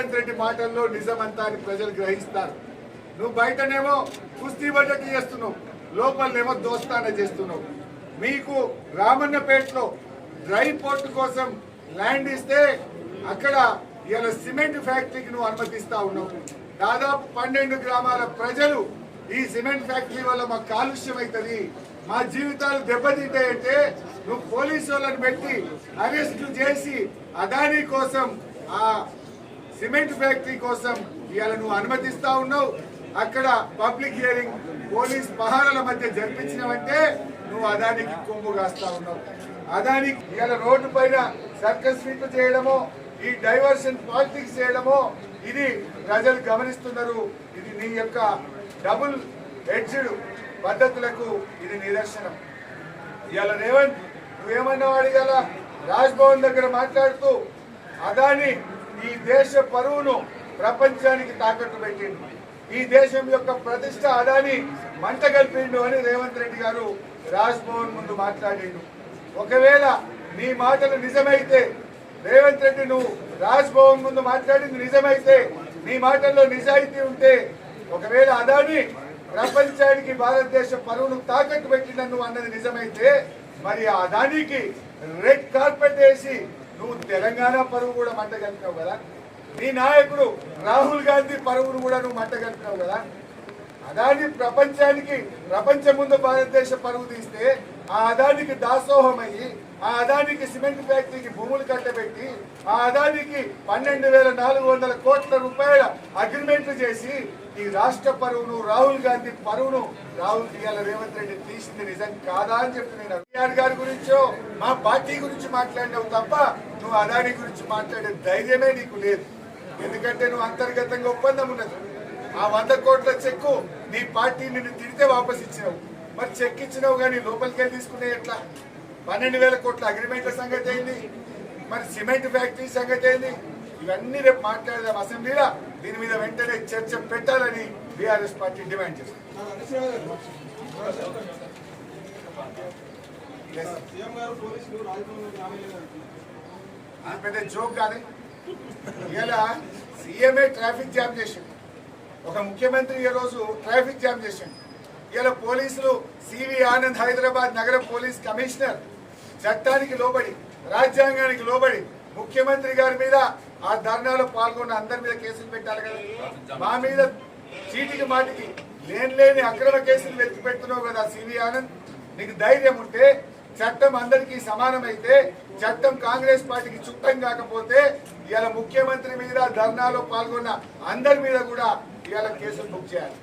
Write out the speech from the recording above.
రేవంత్ రెడ్డి మాటల్లో నిజమంతా అని ప్రజలు గ్రహిస్తారు. నువ్వు బయటనేమో కుస్తీ బడ్జెట్ చేస్తున్నావు లోపలనేమో దోస్తాన చేస్తున్నావు. మీకు రామన్నపేటలో డ్రై పోర్ట్ కోసం ల్యాండ్ ఇస్తే అక్కడ ఇలా సిమెంట్ ఫ్యాక్టరీకి నువ్వు అనుమతిస్తా ఉన్నావు. దాదాపు పన్నెండు గ్రామాల ప్రజలు ఈ సిమెంట్ ఫ్యాక్టరీ వల్ల మాకు కాలుష్యం అవుతుంది మా జీవితాలు దెబ్బతింటాయంటే నువ్వు పోలీసు వాళ్ళని పెట్టి అరెస్టు చేసి అదానీ కోసం ఆ సిమెంట్ ఫ్యాక్టరీ కోసం ఇవాళ నువ్వు అనుమతిస్తా ఉన్నావు. అక్కడ పబ్లిక్ హియరింగ్ పోలీస్ పహారాల మధ్య జరిపించినవంటే నువ్వు అదానికి కొమ్ము కాస్తా ఉన్నావు. అదానికి ఇవాళ రోడ్డు పైన సర్కస్ స్వీప్ చేయడమో ఈ డైవర్షన్ పాలిటిక్స్ చేయడమో ఇది ప్రజలు గమనిస్తున్నారు. ఇది నీ యొక్క డబుల్ హెడ్జ్డ్ పద్ధతులకు ఇది నిదర్శనం. ఇవాళ రేవంత్ నువ్వేమన్నావు అడిగాల? రాజ్భవన్ దగ్గర మాట్లాడుతూ అదాని ఈ దేశ పరువును ప్రపంచానికి తాకట్టు పెట్టిండు ఈ దేశం యొక్క ప్రతిష్ట అదాని మంట కలిపిండు అని రేవంత్ రెడ్డి గారు రాజ్భవన్ ముందు మాట్లాడిండు. ఒకవేళ నీ మాటలు నిజమైతే రేవంత్ రెడ్డి నువ్వు రాజ్భవన్ ముందు మాట్లాడింది నిజమైతే నీ మాటల్లో నిజాయితీ ఉంటే ఒకవేళ అదాని ప్రపంచానికి భారతదేశ పరువును తాకట్టు పెట్టిన నువ్వు అన్నది నిజమైతే మరి ఆ అదానికి రెడ్ కార్పెట్ వేసి నువ్వు తెలంగాణ పరువు కూడా మంట కదా? నీ నాయకుడు రాహుల్ గాంధీ పరువును కూడా నువ్వు మంట కదా? అదాని ప్రపంచానికి ప్రపంచం ముందు భారతదేశ పరువు తీస్తే ఆ అదానికి దాసోహమయ్యి ఆ అదానికి సిమెంట్ ఫ్యాక్టరీకి భూములు కట్టబెట్టి ఆ అదానికి పన్నెండు వేల నాలుగు వందల కోట్ల రూపాయల అగ్రిమెంట్లు చేసి ఈ రాష్ట్ర పరువును రాహుల్ గాంధీ పరువును రాహుల్ ఇవాళ రేవంత్ రెడ్డి తీసింది నిజం కాదా అని చెప్పి నేను గారి గురించో మా పార్టీ గురించి మాట్లాడినావు తప్ప నువ్వు అదాని గురించి మాట్లాడే ధైర్యమే నీకు లేదు. ఎందుకంటే నువ్వు అంతర్గతంగా ఒప్పందం ఉన్నది. ఆ వంద కోట్ల చెక్కు నీ పార్టీ నిన్ను తిడితే వాపస్ ఇచ్చినావు. మరి చెక్ ఇచ్చినావు కానీ లోపలికి వెళ్ళి తీసుకునే ఎట్లా? పన్నెండు వేల కోట్ల అగ్రిమెంట్ల సంగతి ఏంది? మరి సిమెంట్ ఫ్యాక్టరీ సంగతి ఏంది? ఇవన్నీ రేపు మాట్లాడదాం అసెంబ్లీలో. దీని మీద వెంటనే చర్చ పెట్టాలని బీఆర్ఎస్ పార్టీ డిమాండ్ చేస్తుంది. సీఎం గారు పోలీసులు రామయ్య పెద్ద జోక్ కానీ ఇలా సీఎంఏ ట్రాఫిక్ జామ్ చేసిండు ఒక ముఖ్యమంత్రి ఈ రోజు ట్రాఫిక్ జామ్ చేసిండు ఇలా పోలీసులు సివి ఆనంద్ హైదరాబాద్ నగర పోలీస్ కమిషనర్ చట్టానికి లోబడి రాజ్యాంగానికి లోబడి ముఖ్యమంత్రి గారి మీద ఆ ధర్నాలో పాల్గొన్న అందరి మీద కేసులు పెట్టాలి కదా. మా మీద చీటికి మాటికి లేని లేని అక్రమ కేసులు వెతికి పెడుతున్నావు కదా సివి ఆనంద్. నీకు ధైర్యం ఉంటే చట్టం అందరికీ సమానమైతే చట్టం కాంగ్రెస్ పార్టీకి చుట్టం కాకపోతే ఇవాళ ముఖ్యమంత్రి మీద ధర్నాలో పాల్గొన్న అందరి మీద కూడా ఇవాళ కేసులు బుక్ చేయాలి.